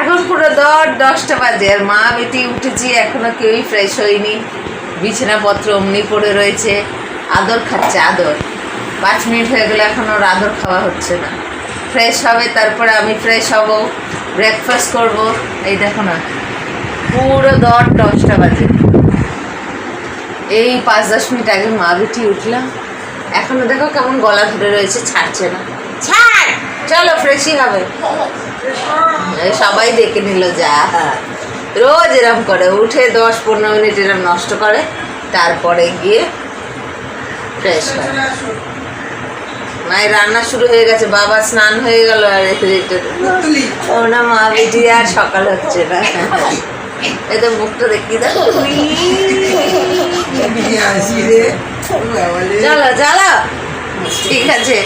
এখন পুরো দশ, দশটা বাজে আর মা বেটি উঠেছি, এখনও কেউই ফ্রেশ হয়নি। বিছানাপত্র অমনি পড়ে রয়েছে। আদর খাচ্ছে, আদর। পাঁচ মিনিট হয়ে গেলে, এখন ওর আদর খাওয়া হচ্ছে না। ফ্রেশ হবে, তারপরে আমি ফ্রেশ হব। ব্রেকফাস্ট করব। এই দেখো না, পুরো দশ, দশটা বাজে। এই পাঁচ, দশ মিনিট আগে মা বেটি উঠলাম এখনও দেখো কেমন গলা ধরে রয়েছে, ছাড়ছে না। ছাড়! চলো ফ্রেশই হবে। সবাই ডেকে নিল যা। রোজ এরম করে উঠে দশ পনেরো মিনিট এরম নষ্ট করে তারপরে গিয়ে ফ্রেশ হয়। মায়ের রান্না শুরু হয়ে গেছে বাবা স্নান হয়ে গেল আর ও না মা বেটি আর সকাল হচ্ছে না। এই তো মুখটা দেখি দেখো। চলো চলো। ঠিক আছে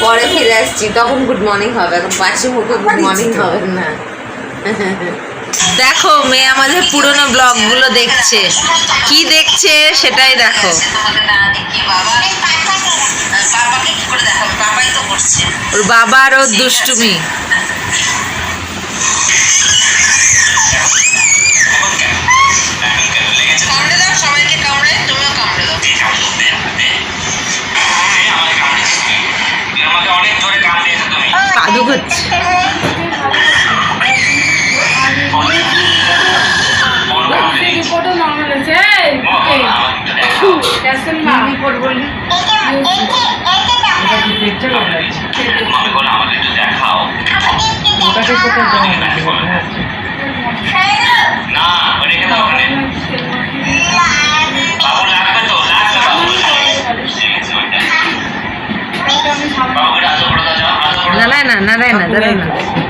পরে ফিরে আসছি। তখন গুড মর্নিং হবে এখন পাশে মুখে গুড মর্নিং হবে না। দেখো মেয়ে আমাদের পুরনো ব্লগগুলো দেখছে। কি দেখছে সেটাই দেখো। ওর বাবার ও দুষ্টুমি। আমাকে বলো। না, ওই রেখে দাও ওখানে। বাবু লাগবে তো, লাগবে বাবু। ঠিক আছে, ওইটা। বাবুকে আদর করে দাও, যাও, আদর করে দাও। দাঁড়ায় না দাঁড়ায় না দাঁড়ায় না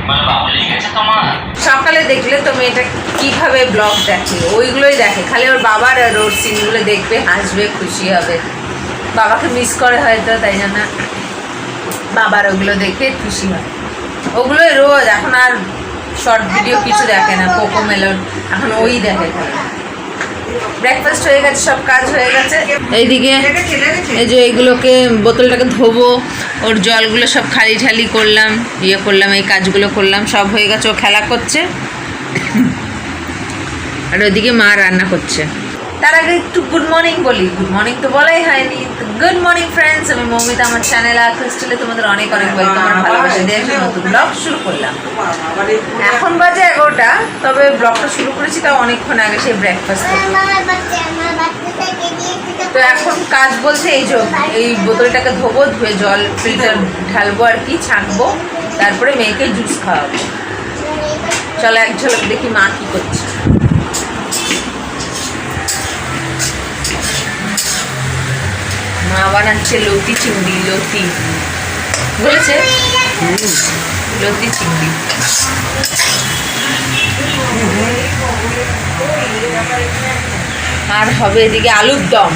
বলো, বাবু লেগেছে তোমার? সকালে দেখলে তো মেয়েটা কীভাবে ব্লগ দেখে ওইগুলোই দেখে খালি ওর বাবার আর ওর সিনগুলো দেখবে হাসবে খুশি হবে বাবাকে মিস করে হয়তো তাই জন্য বাবার ওগুলো দেখে খুশি হয় ওগুলোই রোজ, এখন আর শর্ট ভিডিও কিছু দেখে না কোকো মেলন এখন ওই দেখে ব্রেকফাস্ট হয়ে গেছে, সব কাজ হয়ে গেছে। এইদিকে এই যে এইগুলোকে বোতলটাকে ধোবো, ওর জলগুলো সব খালি ঠালি করলাম ইয়ে করলাম, এই কাজগুলো করলাম, সব হয়ে গেছে, ও খেলা করছে। আর ওইদিকে মা রান্না করছে। তার আগে একটু গুড মর্নিং বলি। গুড মর্নিং তো বলাই হয়নি। গুড মর্নিং ফ্রেন্ডস আমি মৌমিতা আমার চ্যানেল আর্টিস্টলে তোমাদের অনেক অনেক ওয়েলকাম আমার ভালোবাসা দিয়ে একটা নতুন ব্লগ শুরু করলাম। এখন বাজে এগারোটা তবে ব্লগটা শুরু করেছি তাও অনেকক্ষণ আগে সেই ব্রেকফাস্ট তো এখন কাজ বলতে এই যে এই বোতলটাকে ধোবো ধুয়ে জল ফিল্টার ঢালবো আর কি ছাঁকবো তারপরে মেয়েকে জুস খাওয়াবো। চলো এক ঝলক দেখি মা কি করছে। বানাচ্ছে লতি চিংড়ি লতি। বলেছে? লতি চিংড়ি। আর হবে এদিকে আলুর দম।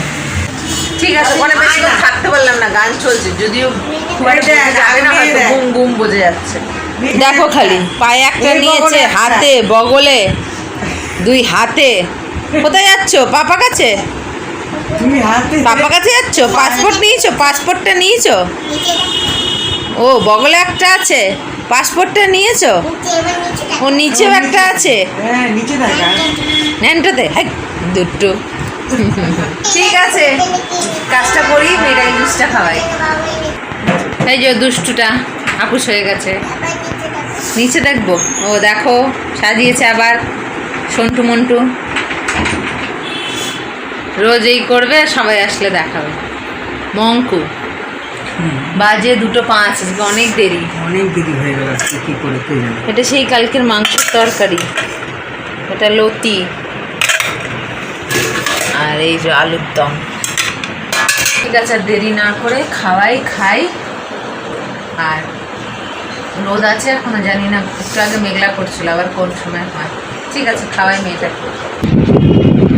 ঠিক আছে ওখানে বেশিক্ষণ থাকতে পারলাম না গান চলছে। যদিও গুম গুম বোঝা যাচ্ছে। দেখো খালি পায়ে একটা নিয়েছে হাতে বগলে দুই হাতে। কোথায় যাচ্ছ? পাপা কাছে? তুমি হাতে পাপা কাছে যাচ্ছ? পাসপোর্ট নিয়েছো? পাসপোর্টটা নিয়েছো? ও বগলে একটা আছে। পাসপোর্টটা নিয়েছো? ও নিচেও একটা আছে। হ্যাঁ ন্যানটাতে হাই দুটো ঠিক আছে। কাজটা করি মেয়েটাকে জুসটা খাওয়াই। এই যে দুষ্টুটা আপুস হয়ে গেছে। নিচে দেখব। ও দেখো সাজিয়েছে আবার। সন্টু মন্টু। রোজ এই করবে সবাই আসলে দেখাবে। মঙ্কু বাজে দুটো পাঁচ আজকে অনেক দেরি। অনেক দেরি হয়ে গেল আজকে কি করে এটা সেই কালকের মাংসের তরকারি। এটা লতি। আর এই যে আলুর দম। ঠিক আছে আর দেরি না করে খাওয়াই খাই। আর রোদ আছে এখনও জানি না একটু আগে মেঘলা করছিল আবার কোন সময় হয়। ঠিক আছে খাওয়াই মেয়েটা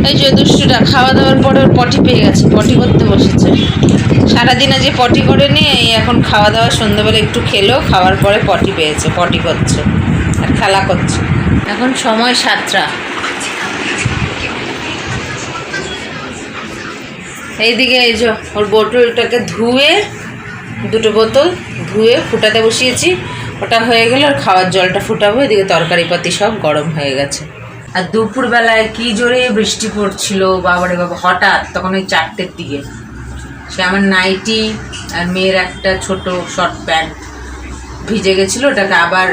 এই যে দুষ্টুটা, খাওয়া দাওয়ার পরে ওর পটি পেয়ে গেছে, পটি করতে বসেছে। সারাদিনে যে পটি করে নিয়ে এখন খাওয়া দাওয়া, সন্ধ্যাবেলা একটু খেলো, খাওয়ার পরে পটি পেয়েছে, পটি করছে, আর খেলা করছে। এখন সময় সাতটা। এইদিকে এই যে ওর বোতলটাকে ধুয়ে, দুটো বোতল ধুয়ে ফুটাতে বসিয়েছি। ওটা হয়ে গেলে আর খাওয়ার জলটা ফুটাবো, এদিকে তরকারি পাতি সব গরম হয়ে গেছে। আর দুপুরবেলায় কি জোরে বৃষ্টি পড়ছিল, বাবারে বাবা, হঠাৎ তখন ওই চারটের দিকে। সে আমার নাইটি আর মেয়ের একটা ছোট শর্ট প্যান্ট ভিজে গেছিল, ওটাকে আবার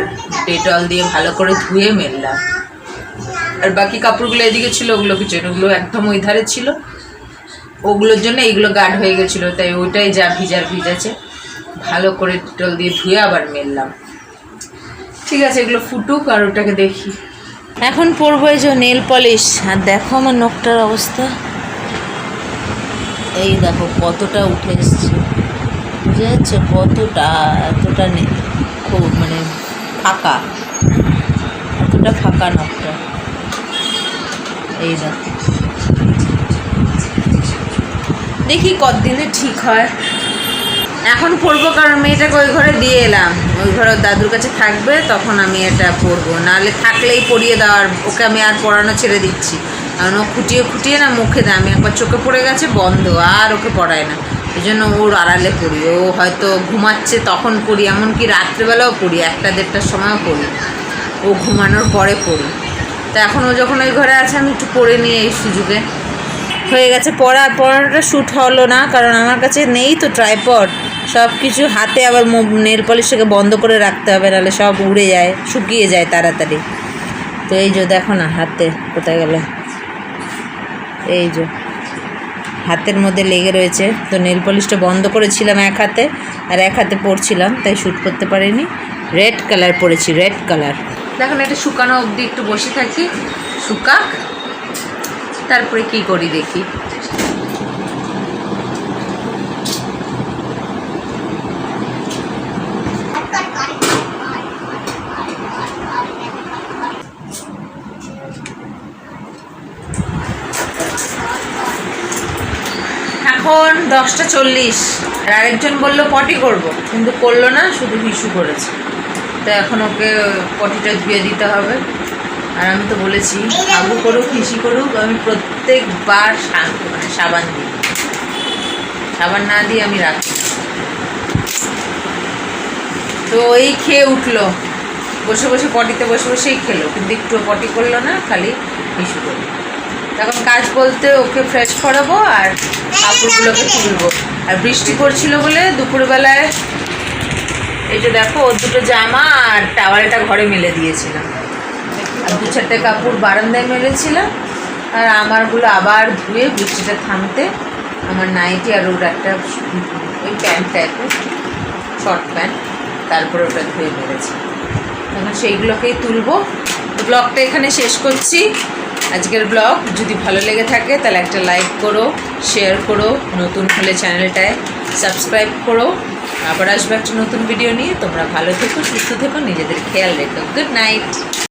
ডেটল দিয়ে ভালো করে ধুয়ে মেললাম। আর বাকি কাপড়গুলো এদিকে ছিল, ওগুলো কিছু ওগুলো একদম ওই ধারে ছিল। ওগুলোর জন্য এইগুলো গাঢ় হয়ে গেছিল, তাই ওইটাই যা ভিজার ভিজাছে, ভালো করে ডেটল দিয়ে ধুয়ে আবার মেললাম। ঠিক আছে, এগুলো ফুটুক আর ওটাকে দেখি। এখন পরবো এই যে নেল পলিশ আর দেখো আমার নখটার অবস্থা। এই দেখো কতটা উঠে এসছে। বুঝে যাচ্ছে কতটা, এতটা নেই খুব মানে ফাঁকা। এতটা ফাঁকা নখটা। এই দেখো। দেখি কতদিনে ঠিক হয়। এখন পরবো কারণ মেয়েটাকে ওই ঘরে? দিয়ে এলাম। ওই ঘরে দাদুর কাছে থাকবে, তখন আমি এটা পরবো। নাহলে থাকলেই পরিয়ে দেওয়ার, ওকে আমি আর পড়ানো ছেড়ে দিচ্ছি। কারণ ও খুঁটিয়ে খুঁটিয়ে না মুখে দেয়। আমি একবার চোখে পড়ে গেছে, বন্ধ, আর ওকে পড়ায় না। এই জন্য ওর আড়ালে পড়ি। ও হয়তো ঘুমাচ্ছে, তখন পড়ি। এমনকি রাত্রেবেলাও পড়ি। একটা দেড়টার সময়ও পড়ি। ও ঘুমানোর পরে পড়ি। তা এখন ও যখন ওই ঘরে আছে, আমি একটু পড়ে নিই এই সুযোগে। হয়ে গেছে। পড়া পড়াটা শ্যুট হলো না, কারণ আমার কাছে নেই তো ট্রাইপড সব কিছু হাতে আবার নেল পলিশটাকে বন্ধ করে রাখতে হবে, নাহলে সব উড়ে যায়, শুকিয়ে যায় তাড়াতাড়ি। তো এই যে দেখো না, হাতে কোথায় গেল? এই যে, হাতের মধ্যে লেগে রয়েছে। তো নেল পলিশটা বন্ধ করেছিলাম এক হাতে, আর এক হাতে পড়ছিলাম তাই শ্যুট করতে পারিনি। রেড কালার পরেছি রেড কালার দেখুন এটা শুকানো অবধি একটু বসে থাকি। শুকাক। তারপরে কি করি দেখি। এখন দশটা চল্লিশ। আর আরেকজন বলল, পটি করব। কিন্তু করল না, শুধু হিসু করেছে। তো এখন ওকে পটিটা ধুয়ে দিতে হবে। আর আমি তো বলেছি, হাগু করুক হিসি করুক, আমি প্রত্যেকবার মানে সাবান দিই। সাবান না দিয়ে আমি রাখি। তো এই খেয়ে উঠল। বসে বসে পটিতে বসে বসেই খেলো। কিন্তু একটু পটি করল না, খালি হিসু করল। এখন কাজ বলতে ওকে ফ্রেশ করাবো আর কাপড়গুলোকে তুলবো। আর বৃষ্টি পড়ছিল বলে দুপুরবেলায়, এই যে দেখো, ওর দুটো জামা আর টাওয়ালটা ঘরে মেলে দিয়েছিলাম। আর দু চারটে কাপড় বারান্দায় মেলেছিলাম আর আমারগুলো আবার ধুয়ে বৃষ্টিটা থামতে আমার নাইটি আর ওর একটা ওই প্যান্ট টাইপের শর্ট প্যান্ট তারপরে ওটা ধুয়ে মেরেছি। এখন সেইগুলোকেই তুলবো। ব্লগটা এখানে শেষ করছি। আজকের ব্লগ যদি ভালো লেগে থাকে তাহলে একটা লাইক করো শেয়ার করো, নতুন হলে চ্যানেলটায় সাবস্ক্রাইব করো। আবার আসব একটা নতুন ভিডিও নিয়ে। তোমরা ভালো থেকো, সুস্থ থেকো, নিজেদের খেয়াল রেখো। Good night